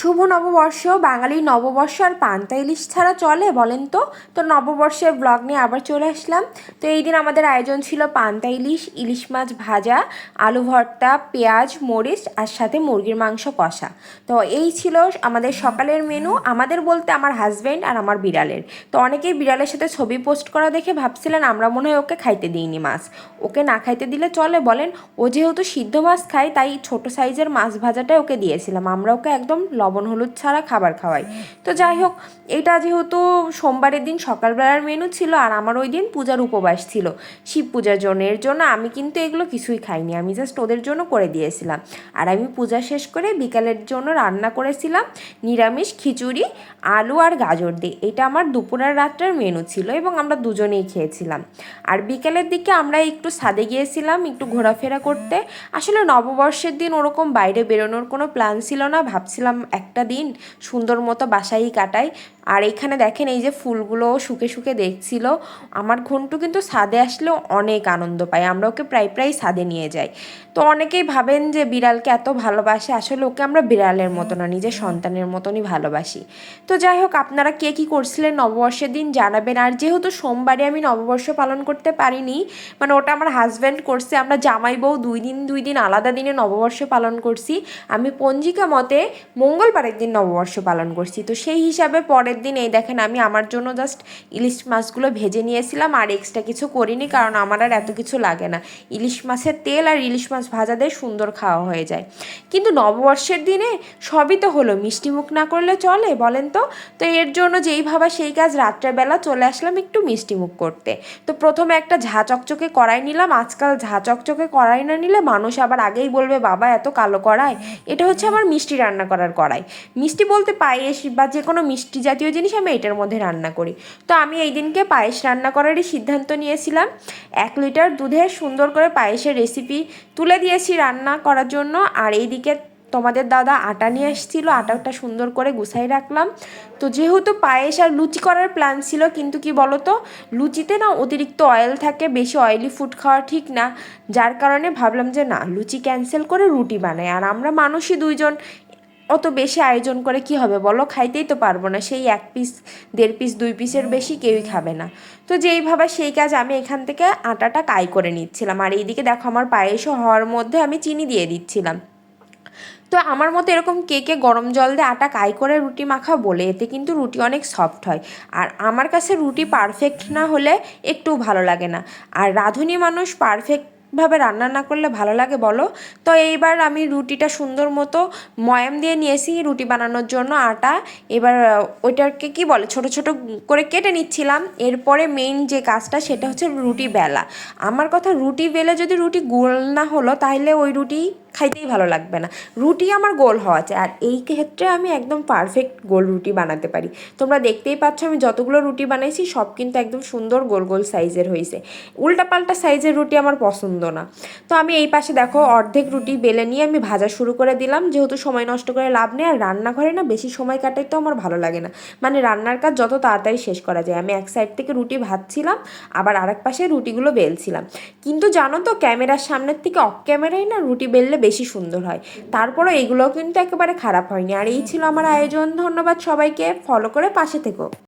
শুভ নববর্ষ বাঙালির নববর্ষ আর পান্তা ইলিশ ছাড়া চলে বলেন তো? তো নববর্ষের ব্লগ নিয়ে আবার চলে আসলাম। তো এই দিন আমাদের আয়োজন ছিল পান্তা ইলিশ ইলিশ মাছ ভাজা, আলু ভর্তা, পেঁয়াজ, মরিচ আর সাথে মুরগির মাংস কষা। তো এই ছিল আমাদের সকালের মেনু আমাদের বলতে আমার হাজব্যান্ড আর আমার বিড়ালের। তো অনেকেই বিড়ালের সাথে ছবি পোস্ট করা দেখে ভাবছিলেন, আমরা মনে হয় ওকে খাইতে দিইনি মাছ। ওকে না খাইতে দিলে চলে বলেন, ও যেহেতু সিদ্ধ মাছ খায়, তাই ছোট সাইজের মাছ ভাজাটাই ওকে দিয়েছিলাম। আমরা ওকে একদম লবণ, হলুদ ছাড়া খাবার খাওয়াই। তো যাই হোক, এটা যেহেতু সোমবারের দিন সকালবেলার মেনু ছিল, আর আমার ওই দিন পূজার উপবাস ছিল। শিব পূজার জন্য এর জন্য আমি কিন্তু এগুলো কিছুই খাইনি, আমি জাস্ট ওদের জন্য করে দিয়েছিলাম। আর আমি পূজা শেষ করে বিকালের জন্য রান্না করেছিলাম নিরামিষ খিচুড়ি, আলু আর গাজর দিয়ে। এটা আমার দুপুর আর রাত্রের মেনু ছিল এবং আমরা দুজনেই খেয়েছিলাম। আর বিকেলের দিকে আমরা একটু ছাদে গিয়েছিলাম, একটু ঘোরাফেরা করতে। আসলে নববর্ষের দিন ওরকম বাইরে বেরোনোর কোনো প্ল্যান ছিল না, ভাবছিলাম একটা দিন সুন্দর মতো বাসায়ই কাটাই। আর এখানে দেখেন এই যে ফুলগুলো শুকে শুকে দেখছিল, আমার ঘন্টু কিন্তু ছাদে আসলেও অনেক আনন্দ পায়। আমরা ওকে প্রায় প্রায় সাদে নিয়ে যাই। তো অনেকেই ভাবেন যে বিড়ালকে এত ভালোবাসে, আসলে ওকে আমরা বিড়ালের মতো না, নিজের সন্তানের মতনই ভালোবাসি। তো যাই হোক, আপনারা কে কী করছিলেন নববর্ষের দিন জানাবেন। আর যেহেতু সোমবারে আমি নববর্ষ পালন করতে পারিনি মানে ওটা আমার হাজব্যান্ড করছে, আমরা জামাই বউ দুই দিন দুই দিন আলাদা দিনে নববর্ষ পালন করছি। আমি পঞ্জিকা মতে মঙ্গলবারের দিন নববর্ষ পালন করছি। তো সেই হিসাবে পরের দিন এই দেখেন আমি আমার জন্য জাস্ট ইলিশ মাছগুলো ভেজে নিয়েছিলাম, আর এক্সট্রা কিছু করিনি কারণ আমার আর এত কিছু লাগে না। ইলিশ মাছের তেল আর ইলিশ মাছ ভাজা দিয়ে সুন্দর খাওয়া হয়ে যায়। কিন্তু নববর্ষের দিনে সবই তো হলো, মিষ্টি মুখ না করলে চলে বলেন তো? তো এর জন্য যেই ভাবা সেই কাজ রাত্রেবেলা চলে আসলাম একটু মিষ্টি মুখ করতে। তো প্রথমে একটা ঝা চকচকে কড়াই নিলাম, আজকাল ঝা চকচকে কড়াই না নিলে মানুষ আবার আগেই বলবে, বাবা, এত কালো কড়াই। এটা হচ্ছে আমার মিষ্টি রান্না করার কড়াই মিষ্টি বলতে পায়েস বা যে কোনো মিষ্টি জাতীয় জিনিস আমি এটার মধ্যে রান্না করি। তো আমি এই দিনকে পায়েস রান্না করারই সিদ্ধান্ত নিয়েছিলাম। এক লিটার দুধে সুন্দর করে পায়েসের রেসিপি তুলে দিয়েছি রান্না করার জন্য। আর এইদিকে তোমাদের দাদা আটা নিয়ে এসেছিল, আটাটা সুন্দর করে গুছাই রাখলাম। তো যেহেতু পায়েস আর লুচি করার প্ল্যান ছিল, কিন্তু কি বলতো, লুচিতে না অতিরিক্ত অয়েল থাকে, বেশি অয়েলি ফুড খাওয়া ঠিক না। যার কারণে ভাবলাম যে না, লুচি ক্যান্সেল করে রুটি বানাই। আর আমরা মানুষই দুইজন অত বেশি আয়োজন করে কি হবে বলো? খাইতেই তো পারব না। সেই এক পিস দেড় পিস দুই পিসের বেশি কেউই খাবে না। তো যেই ভাবা সেই কাজ আমি এখান থেকে আটাটা কাই করে নিচ্ছিলাম। আর এইদিকে দেখো আমার পায়েসও হওয়ার মধ্যে আমি চিনি দিয়ে দিচ্ছিলাম। তো আমার মতো এরকম কে কে গরম জল দিয়ে আটা কাই করে রুটি মাখা বলে, এতে কিন্তু রুটি অনেক সফট হয়। আর আমার কাছে রুটি পারফেক্ট না হলে একটু ভালো লাগে না। আর রাঁধুনি মানুষ পারফেক্ট ভাবে রান্না না করলে ভালো লাগে বলো? তো এইবার আমি রুটিটা সুন্দর মতো ময়াম দিয়ে নিয়েছি রুটি বানানোর জন্য আটা। এবার ওইটাকে কি বলে? ছোট ছোট করে কেটে নিচ্ছিলাম। এরপরে মেইন যে কাজটা সেটা হচ্ছে রুটি বেলা। আমার কথা রুটি বেলে যদি রুটি গোল না হলো তাহলে ওই রুটি খাইতেই ভালো লাগবে না। রুটি আমার গোল হওয়া চাই, আর এই ক্ষেত্রে আমি একদম পারফেক্ট গোল রুটি বানাতে পারি। তোমরা দেখতেই পাচ্ছ আমি যতগুলো রুটি বানাইছি, সব কিন্তু একদম সুন্দর গোল গোল সাইজের হয়েছে উল্টাপাল্টা সাইজের রুটি আমার পছন্দ না। তো আমি এই পাশে দেখো অর্ধেক রুটি বেলে নিয়ে আমি ভাজা শুরু করে দিলাম, যেহেতু সময় নষ্ট করে লাভ নেই, আর রান্নাঘরে না বেশি সময় কাটাই তো আমার ভালো লাগে না। মানে রান্নার কাজ যত তাড়াতাড়ি শেষ করা যায়। আমি এক সাইড থেকে রুটি ভাজছিলাম, আবার আরেক পাশে রুটিগুলো বেলছিলাম। কিন্তু জানো তো, ক্যামেরার সামনের থেকে অফ ক্যামেরায় না রুটি বেললে বেশি সুন্দর হয়। তারপরও এগুলোও কিন্তু একেবারে খারাপ হয়নি। আর এই ছিল আমার আয়োজন। ধন্যবাদ সবাইকে। ফলো করে পাশে থেকো।